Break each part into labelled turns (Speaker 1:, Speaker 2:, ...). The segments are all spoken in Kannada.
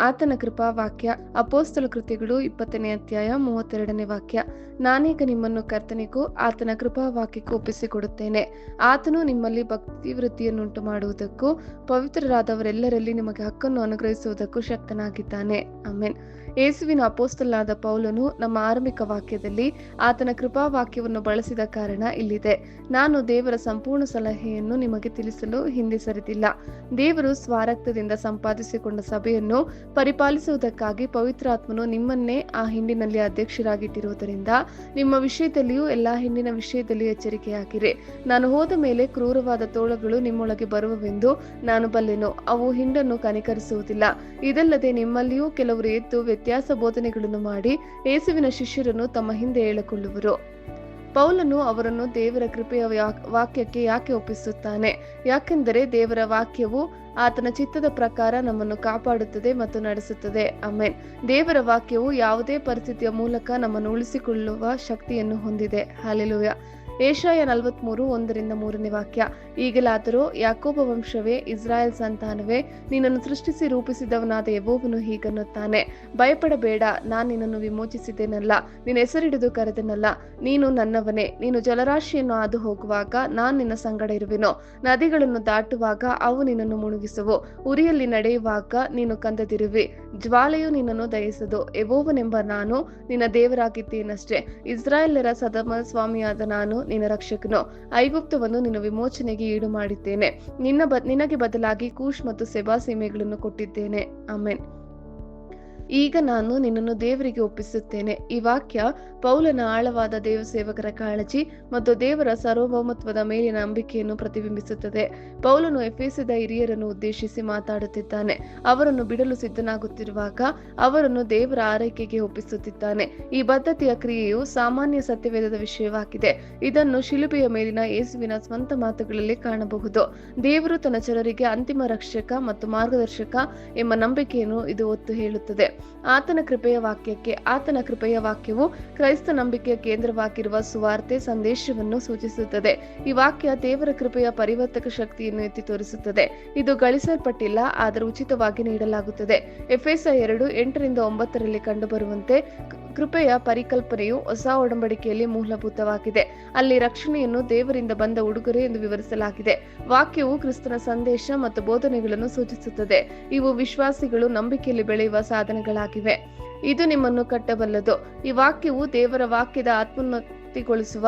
Speaker 1: ಆತನ ಕೃಪಾ ವಾಕ್ಯ ಅಪೋಸ್ತಲ ಕೃತಿಗಳು ಇಪ್ಪತ್ತನೇ ಅಧ್ಯಾಯ ಮೂವತ್ತೆರಡನೇ ವಾಕ್ಯ. ನಾನೀಗ ನಿಮ್ಮನ್ನು ಕರ್ತನಿಗೂ ಆತನ ಕೃಪಾ ವಾಕ್ಯಕ್ಕೂ ಒಪ್ಪಿಸಿಕೊಡುತ್ತೇನೆ. ಆತನು ನಿಮ್ಮಲ್ಲಿ ಭಕ್ತಿ ವೃದ್ಧಿಯನ್ನುಂಟು ಮಾಡುವುದಕ್ಕೂ, ಪವಿತ್ರರಾದವರೆಲ್ಲರಲ್ಲಿ ನಿಮಗೆ ಹಕ್ಕನ್ನು ಅನುಗ್ರಹಿಸುವುದಕ್ಕೂ ಶಕ್ತನಾಗಿದ್ದಾನೆ. ಆಮೇನ್. ಯೇಸುವಿನ ಅಪೋಸ್ತಲಾದ ಪೌಲನು ನಮ್ಮ ಆರಂಭಿಕ ವಾಕ್ಯದಲ್ಲಿ ಆತನ ಕೃಪಾ ವಾಕ್ಯವನ್ನು ಬಳಸಿದ ಕಾರಣ ಇಲ್ಲಿದೆ. ನಾನು ದೇವರ ಸಂಪೂರ್ಣ ಸಲಹೆಯನ್ನು ನಿಮಗೆ ತಿಳಿಸಲು ಹಿಂದೆ ಸರಿದಿಲ್ಲ. ದೇವರು ಸ್ವಾರಕ್ತದಿಂದ ಸಂಪಾದಿಸಿಕೊಂಡ ಸಭೆಯನ್ನು ಪರಿಪಾಲಿಸುವುದಕ್ಕಾಗಿ ಪವಿತ್ರಾತ್ಮನು ನಿಮ್ಮನ್ನೇ ಆ ಹಿಂಡಿನಲ್ಲಿ ಅಧ್ಯಕ್ಷರಾಗಿಟ್ಟಿರುವುದರಿಂದ ನಿಮ್ಮ ವಿಷಯದಲ್ಲಿಯೂ ಎಲ್ಲಾ ಹಿಂಡಿನ ವಿಷಯದಲ್ಲಿ ಎಚ್ಚರಿಕೆಯಾಗಿರಿ. ನಾನು ಹೋದ ಮೇಲೆ ಕ್ರೂರವಾದ ತೋಳಗಳು ನಿಮ್ಮೊಳಗೆ ಬರುವವೆಂದು ನಾನು ಬಲ್ಲೆನು. ಅವು ಹಿಂಡನ್ನು ಕನಿಕರಿಸುವುದಿಲ್ಲ. ಇದಲ್ಲದೆ ನಿಮ್ಮಲ್ಲಿಯೂ ಕೆಲವರು ಎದ್ದು ವ್ಯತ್ಯಾಸ ಬೋಧನೆಗಳನ್ನು ಮಾಡಿ ಯೇಸುವಿನ ಶಿಷ್ಯರನ್ನು ತಮ್ಮ ಹಿಂದೆ ಹೇಳಿಕೊಳ್ಳುವರು ಪೌಲನು ಅವರನ್ನು ದೇವರ ಕೃಪೆಯ ವಾಕ್ಯಕ್ಕೆ ಯಾಕೆ ಒಪ್ಪಿಸುತ್ತಾನೆ? ಯಾಕೆಂದರೆ ದೇವರ ವಾಕ್ಯವು ಆತನ ಚಿತ್ತದ ಪ್ರಕಾರ ನಮ್ಮನ್ನು ಕಾಪಾಡುತ್ತದೆ ಮತ್ತು ನಡೆಸುತ್ತದೆ. ಅಮೇನ್ ದೇವರ ವಾಕ್ಯವು ಯಾವುದೇ ಪರಿಸ್ಥಿತಿಯ ಮೂಲಕ ನಮ್ಮನ್ನು ಉಳಿಸಿಕೊಳ್ಳುವ ಶಕ್ತಿಯನ್ನು ಹೊಂದಿದೆ. ಹಾಲೆಲುಯ. ಏಷಾಯ ನಲವತ್ಮೂರು ಒಂದರಿಂದ ಮೂರನೇ ವಾಕ್ಯ, ಈಗಲಾದರೂ ಯಾಕೋಬ ವಂಶವೇ ಇಸ್ರಾಯೇಲ್ ಸಂತಾನವೇ, ನಿನ್ನನ್ನು ಸೃಷ್ಟಿಸಿ ರೂಪಿಸಿದವನಾದ ಯಬೋವನು ಹೀಗನ್ನುತ್ತಾನೆ. ಭಯಪಡಬೇಡ, ನಾನು ನಿನ್ನನ್ನು ವಿಮೋಚಿಸಿದ್ದೇನಲ್ಲ, ನಿನ್ನ ಹೆಸರಿಡಿದು ಕರೆದನಲ್ಲ, ನೀನು ನನ್ನವನೇ, ನೀನು ಜಲರಾಶಿಯನ್ನು ಹಾದು ಹೋಗುವಾಗ ನಾನು ನಿನ್ನ ಸಂಗಡ ಇರುವೆನು. ನದಿಗಳನ್ನು ದಾಟುವಾಗ ಅವು ನಿನ್ನನ್ನು ಮುಳುಗಿಸುವು, ಉರಿಯಲ್ಲಿ ನಡೆಯುವಾಗ ನೀನು ಕಂದದಿರುವಿ. ಜ್ವಾಲೆಯು ನಿನ್ನನ್ನು ದಯಿಸದು ಎಬೋವನೆಂಬ ನಾನು ನಿನ್ನ ದೇವರಾಗಿದ್ದೇನಷ್ಟೇ. ಇಸ್ರಾಯೇಲರ ಸದಮ ಸ್ವಾಮಿಯಾದ ನಾನು ನಿನ್ನ ರಕ್ಷಕನು. ಐಗುಪ್ತವನ್ನು ನಿನ್ನ ವಿಮೋಚನೆಗೆ ಈಡು ಮಾಡಿದ್ದೇನೆ ನಿನ್ನ ನಿನಗೆ ಬದಲಾಗಿ ಕೂಶ್ ಮತ್ತು ಸೆಬಾ ಸೀಮೆಗಳನ್ನು ಕೊಟ್ಟಿದ್ದೇನೆ. ಆಮೇನ್. ಈಗ ನಾನು ನಿನ್ನನ್ನು ದೇವರಿಗೆ ಒಪ್ಪಿಸುತ್ತೇನೆ. ಈ ವಾಕ್ಯ ಪೌಲನ ಆಳವಾದ ದೇವ ಸೇವಕರ ಕಾಳಜಿ ಮತ್ತು ದೇವರ ಸಾರ್ವಭೌಮತ್ವದ ಮೇಲಿನ ನಂಬಿಕೆಯನ್ನು ಪ್ರತಿಬಿಂಬಿಸುತ್ತದೆ. ಪೌಲನು ಎಫೆಸದ ಹಿರಿಯರನ್ನು ಉದ್ದೇಶಿಸಿ ಮಾತಾಡುತ್ತಿದ್ದಾನೆ. ಅವರನ್ನು ಬಿಡಲು ಸಿದ್ಧನಾಗುತ್ತಿರುವಾಗ ಅವರನ್ನು ದೇವರ ಆರೈಕೆಗೆ ಒಪ್ಪಿಸುತ್ತಿದ್ದಾನೆ. ಈ ಬದ್ಧತೆಯ ಕ್ರಿಯೆಯು ಸಾಮಾನ್ಯ ಸತ್ಯವೇದದ ವಿಷಯವಾಗಿದೆ. ಇದನ್ನು ಶಿಲುಬೆಯ ಮೇಲಿನ ಯೇಸುವಿನ ಸ್ವಂತ ಮಾತುಗಳಲ್ಲಿ ಕಾಣಬಹುದು. ದೇವರು ತನ್ನ ಜನರಿಗೆ ಅಂತಿಮ ರಕ್ಷಕ ಮತ್ತು ಮಾರ್ಗದರ್ಶಕ ಎಂಬ ನಂಬಿಕೆಯನ್ನು ಇದು ಒತ್ತು ಹೇಳುತ್ತದೆ. ಆತನ ಕೃಪೆಯ ವಾಕ್ಯಕ್ಕೆ, ಆತನ ಕೃಪೆಯ ವಾಕ್ಯವು ಕ್ರೈಸ್ತ ನಂಬಿಕೆಯ ಕೇಂದ್ರವಾಗಿರುವ ಸುವಾರ್ತೆ ಸಂದೇಶವನ್ನು ಸೂಚಿಸುತ್ತದೆ. ಈ ವಾಕ್ಯ ದೇವರ ಕೃಪೆಯ ಪರಿವರ್ತಕ ಶಕ್ತಿಯನ್ನು ಎತ್ತಿ ತೋರಿಸುತ್ತದೆ. ಇದು ಗಳಿಸಲ್ಪಟ್ಟಿಲ್ಲ, ಆದರೆ ಉಚಿತವಾಗಿ ನೀಡಲಾಗುತ್ತದೆ. ಎಫೆಸ ಎರಡು ಎಂಟರಿಂದ ಒಂಬತ್ತರಲ್ಲಿ ಕಂಡುಬರುವಂತೆ ಕೃಪೆಯ ಪರಿಕಲ್ಪನೆಯು ಹೊಸ ಒಡಂಬಡಿಕೆಯಲ್ಲಿ ಮೂಲಭೂತವಾಗಿದೆ. ಅಲ್ಲಿ ರಕ್ಷಣೆಯನ್ನು ದೇವರಿಂದ ಬಂದ ಉಡುಗೊರೆ ಎಂದು ವಿವರಿಸಲಾಗಿದೆ. ವಾಕ್ಯವು ಕ್ರಿಸ್ತನ ಸಂದೇಶ ಮತ್ತು ಬೋಧನೆಗಳನ್ನು ಸೂಚಿಸುತ್ತದೆ. ಇವು ವಿಶ್ವಾಸಿಗಳು ನಂಬಿಕೆಯಲ್ಲಿ ಬೆಳೆಯುವ ಸಾಧನಗಳಾಗಿವೆ ಇದು ನಿಮ್ಮನ್ನು ಕಟ್ಟಬಲ್ಲದು. ಈ ವಾಕ್ಯವು ದೇವರ ವಾಕ್ಯದ ಆತ್ಮೋನ್ನತಿಗೊಳಿಸುವ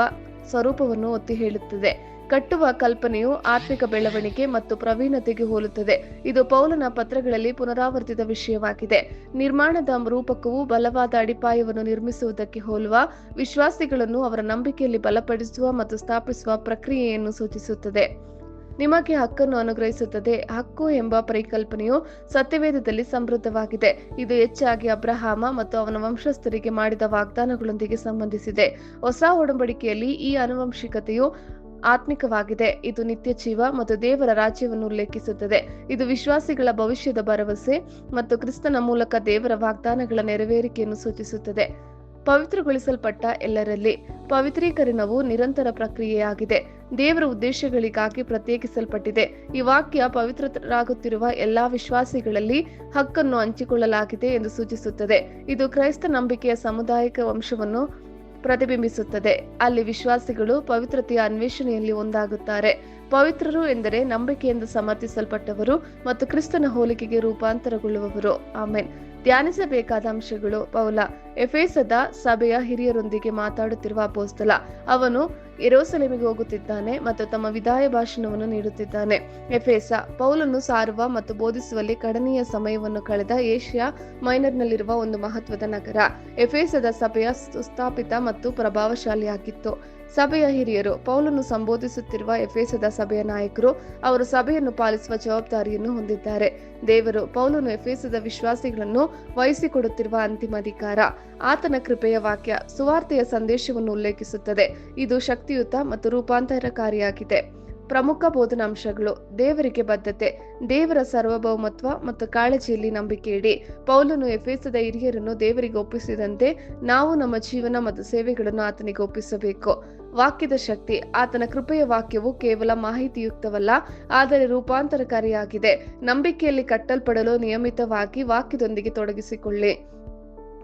Speaker 1: ಸ್ವರೂಪವನ್ನು ಒತ್ತಿ ಹೇಳುತ್ತದೆ ಕಟ್ಟುವ ಕಲ್ಪನೆಯು ಆತ್ಮಿಕ ಬೆಳವಣಿಗೆ ಮತ್ತು ಪ್ರವೀಣತೆಗೆ ಹೋಲುತ್ತದೆ. ಇದು ಪೌಲನ ಪತ್ರಗಳಲ್ಲಿ ಪುನರಾವರ್ತಿತ ವಿಷಯವಾಗಿದೆ. ನಿರ್ಮಾಣದ ರೂಪಕವು ಬಲವಾದ ಅಡಿಪಾಯವನ್ನು ನಿರ್ಮಿಸುವುದಕ್ಕೆ ಹೋಲುವ, ವಿಶ್ವಾಸಿಗಳನ್ನು ಅವರ ನಂಬಿಕೆಯಲ್ಲಿ ಬಲಪಡಿಸುವ ಮತ್ತು ಸ್ಥಾಪಿಸುವ ಪ್ರಕ್ರಿಯೆಯನ್ನು ಸೂಚಿಸುತ್ತದೆ. ನಿಮಗೆ ಹಕ್ಕನ್ನು ಅನುಗ್ರಹಿಸುತ್ತದೆ. ಹಕ್ಕು ಎಂಬ ಪರಿಕಲ್ಪನೆಯು ಸತ್ಯವೇದದಲ್ಲಿ ಸಮೃದ್ಧವಾಗಿದೆ. ಇದು ಹೆಚ್ಚಾಗಿ ಅಬ್ರಹಾಮ ಮತ್ತು ಅವನ ವಂಶಸ್ಥರಿಗೆ ಮಾಡಿದ ವಾಗ್ದಾನಗಳೊಂದಿಗೆ ಸಂಬಂಧಿಸಿದೆ. ಹೊಸ ಒಡಂಬಡಿಕೆಯಲ್ಲಿ ಈ ಆನುವಂಶಿಕತೆಯು ಆತ್ಮಿಕವಾಗಿದೆ. ಇದು ನಿತ್ಯ ಜೀವ ಮತ್ತು ದೇವರ ರಾಜ್ಯವನ್ನು ಉಲ್ಲೇಖಿಸುತ್ತದೆ. ಇದು ವಿಶ್ವಾಸಿಗಳ ಭವಿಷ್ಯದ ಭರವಸೆ ಮತ್ತು ಕ್ರಿಸ್ತನ ಮೂಲಕ ದೇವರ ವಾಗ್ದಾನಗಳ ನೆರವೇರಿಕೆಯನ್ನು ಸೂಚಿಸುತ್ತದೆ. ಪವಿತ್ರಗೊಳಿಸಲ್ಪಟ್ಟ ಎಲ್ಲರಲ್ಲಿ ಪವಿತ್ರೀಕರಣವು ನಿರಂತರ ಪ್ರಕ್ರಿಯೆಯಾಗಿದೆ. ದೇವರ ಉದ್ದೇಶಗಳಿಗಾಗಿ ಪ್ರತ್ಯೇಕಿಸಲ್ಪಟ್ಟಿದೆ. ಈ ವಾಕ್ಯ ಪವಿತ್ರರಾಗುತ್ತಿರುವ ಎಲ್ಲಾ ವಿಶ್ವಾಸಿಗಳಲ್ಲಿ ಹಕ್ಕನ್ನು ಹಂಚಿಕೊಳ್ಳಲಾಗಿದೆ ಎಂದು ಸೂಚಿಸುತ್ತದೆ. ಇದು ಕ್ರೈಸ್ತ ನಂಬಿಕೆಯ ಸಮುದಾಯಿಕ ವಂಶವನ್ನು ಪ್ರತಿಬಿಂಬಿಸುತ್ತದೆ. ಅಲ್ಲಿ ವಿಶ್ವಾಸಿಗಳು ಪವಿತ್ರತೆಯ ಅನ್ವೇಷಣೆಯಲ್ಲಿ ಒಂದಾಗುತ್ತಾರೆ. ಪವಿತ್ರರು ಎಂದರೆ ನಂಬಿಕೆಯಿಂದ ಸಮರ್ಥಿಸಲ್ಪಟ್ಟವರು ಮತ್ತು ಕ್ರಿಸ್ತನ ಹೋಲಿಕೆಗೆ ರೂಪಾಂತರಗೊಳ್ಳುವವರು. ಆಮೇನ್. ಧ್ಯಾನಿಸಬೇಕಾದ ಅಂಶಗಳು ಪೌಲ, ಎಫೇಸದ ಸಭೆಯ ಹಿರಿಯರೊಂದಿಗೆ ಮಾತಾಡುತ್ತಿರುವ ಅಪೋಸ್ತಲ. ಅವನು ಎರೋಸಲೇಮಿಗೆ ಹೋಗುತ್ತಿದ್ದಾನೆ ಮತ್ತು ತಮ್ಮ ವಿದಾಯ ಭಾಷಣವನ್ನು ನೀಡುತ್ತಿದ್ದಾನೆ. ಎಫೇಸ ಪೌಲನ್ನು ಸಾರುವ ಮತ್ತು ಬೋಧಿಸುವಲ್ಲಿ ಕಡನೀಯ ಸಮಯವನ್ನು ಕಳೆದ ಏಷ್ಯಾ ಮೈನರ್ನಲ್ಲಿರುವ ಒಂದು ಮಹತ್ವದ ನಗರ. ಎಫೇಸದ ಸಭೆಯ ಸುಸ್ಥಾಪಿತ ಮತ್ತು ಪ್ರಭಾವಶಾಲಿಯಾಗಿತ್ತು. ಸಭೆಯ ಹಿರಿಯರು ಪೌಲನ್ನು ಸಂಬೋಧಿಸುತ್ತಿರುವ ಎಫೇಸದ ಸಭೆಯ ನಾಯಕರು ಅವರು ಸಭೆಯನ್ನು ಪಾಲಿಸುವ ಜವಾಬ್ದಾರಿಯನ್ನು ಹೊಂದಿದ್ದಾರೆ. ದೇವರು ಪೌಲನು ಎಫೇಸದ ವಿಶ್ವಾಸಿಗಳನ್ನು ವಹಿಸಿಕೊಡುತ್ತಿರುವ ಅಂತಿಮ ಅಧಿಕಾರ. ಆತನ ಕೃಪೆಯ ವಾಕ್ಯ ಸುವಾರ್ತೆಯ ಸಂದೇಶವನ್ನು ಉಲ್ಲೇಖಿಸುತ್ತದೆ. ಇದು ಶಕ್ತಿಯುತ ಮತ್ತು ರೂಪಾಂತರಕಾರಿಯಾಗಿದೆ. ಪ್ರಮುಖ ಬೋಧನಾಂಶಗಳು ದೇವರಿಗೆ ಬದ್ಧತೆ, ದೇವರ ಸಾರ್ವಭೌಮತ್ವ ಮತ್ತು ಕಾಳಜಿಯಲ್ಲಿ ನಂಬಿಕೆ ಇಡಿ. ಪೌಲನು ಎಫೇಸದ ಹಿರಿಯರನ್ನು ದೇವರಿಗೆ ಒಪ್ಪಿಸಿದಂತೆ ನಾವು ನಮ್ಮ ಜೀವನ ಮತ್ತು ಸೇವೆಗಳನ್ನು ಆತನಿಗೆ ಒಪ್ಪಿಸಬೇಕು. ವಾಕ್ಯದ ಶಕ್ತಿ, ಆತನ ಕೃಪೆಯ ವಾಕ್ಯವು ಕೇವಲ ಮಾಹಿತಿಯುಕ್ತವಲ್ಲ, ಆದರೆ ರೂಪಾಂತರಕಾರಿಯಾಗಿದೆ. ನಂಬಿಕೆಯಲ್ಲಿ ಕಟ್ಟಲ್ಪಡಲು ನಿಯಮಿತವಾಗಿ ವಾಕ್ಯದೊಂದಿಗೆ ತೊಡಗಿಸಿಕೊಳ್ಳಿ.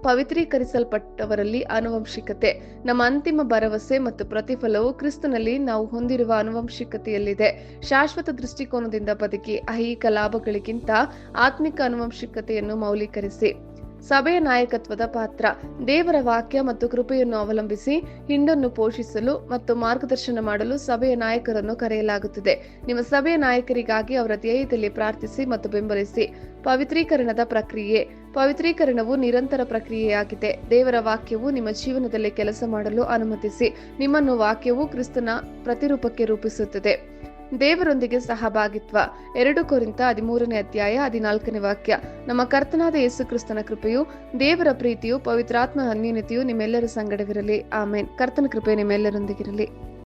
Speaker 1: ಪವಿತ್ರೀಕರಿಸಲ್ಪಟ್ಟವರಲ್ಲಿ ಆನುವಂಶಿಕತೆ. ನಮ್ಮ ಅಂತಿಮ ಭರವಸೆ ಮತ್ತು ಪ್ರತಿಫಲವು ಕ್ರಿಸ್ತನಲ್ಲಿ ನಾವು ಹೊಂದಿರುವ ಅನುವಂಶಿಕತೆಯಲ್ಲಿದೆ ಶಾಶ್ವತ ದೃಷ್ಟಿಕೋನದಿಂದ ಬದುಕಿ ಐಹಿಕ ಲಾಭಗಳಿಗಿಂತ ಆತ್ಮಿಕ ಅನುವಂಶಿಕತೆಯನ್ನು ಮೌಲ್ಯೀಕರಿಸಿ. ಸಭೆಯ ನಾಯಕತ್ವದ ಪಾತ್ರ. ದೇವರ ವಾಕ್ಯ ಮತ್ತು ಕೃಪೆಯನ್ನು ಅವಲಂಬಿಸಿ ಹಿಂಡನ್ನು ಪೋಷಿಸಲು ಮತ್ತು ಮಾರ್ಗದರ್ಶನ ಮಾಡಲು ಸಭೆಯ ನಾಯಕರನ್ನು ಕರೆಯಲಾಗುತ್ತದೆ. ನಿಮ್ಮ ಸಭೆಯ ನಾಯಕರಿಗಾಗಿ ಅವರ ಧ್ಯೇಯದಲ್ಲಿ ಪ್ರಾರ್ಥಿಸಿ ಮತ್ತು ಬೆಂಬಲಿಸಿ. ಪವಿತ್ರೀಕರಣದ ಪ್ರಕ್ರಿಯೆ. ಪವಿತ್ರೀಕರಣವು ನಿರಂತರ ಪ್ರಕ್ರಿಯೆಯಾಗಿದೆ. ದೇವರ ವಾಕ್ಯವು ನಿಮ್ಮ ಜೀವನದಲ್ಲಿ ಕೆಲಸ ಮಾಡಲು ಅನುಮತಿಸಿ, ನಿಮ್ಮನ್ನು ವಾಕ್ಯವು ಕ್ರಿಸ್ತನ ಪ್ರತಿರೂಪಕ್ಕೆ ರೂಪಿಸುತ್ತದೆ. ದೇವರೊಂದಿಗೆ ಸಹಭಾಗಿತ್ವ. ಎರಡು ಕುರಿತ ಹದಿಮೂರನೇ ಅಧ್ಯಾಯ ಹದಿನಾಲ್ಕನೇ ವಾಕ್ಯ. ನಮ್ಮ ಕರ್ತನಾದ ಯೇಸು ಕ್ರಿಸ್ತನ ಕೃಪೆಯು, ದೇವರ ಪ್ರೀತಿಯು ಪವಿತ್ರಾತ್ಮ ಅನ್ಯೂನತೆಯು ನಿಮ್ಮೆಲ್ಲರ ಸಂಗಡವಿರಲಿ. ಆಮೇನ್. ಕರ್ತನ ಕೃಪೆ ನಿಮ್ಮೆಲ್ಲರೊಂದಿಗಿರಲಿ.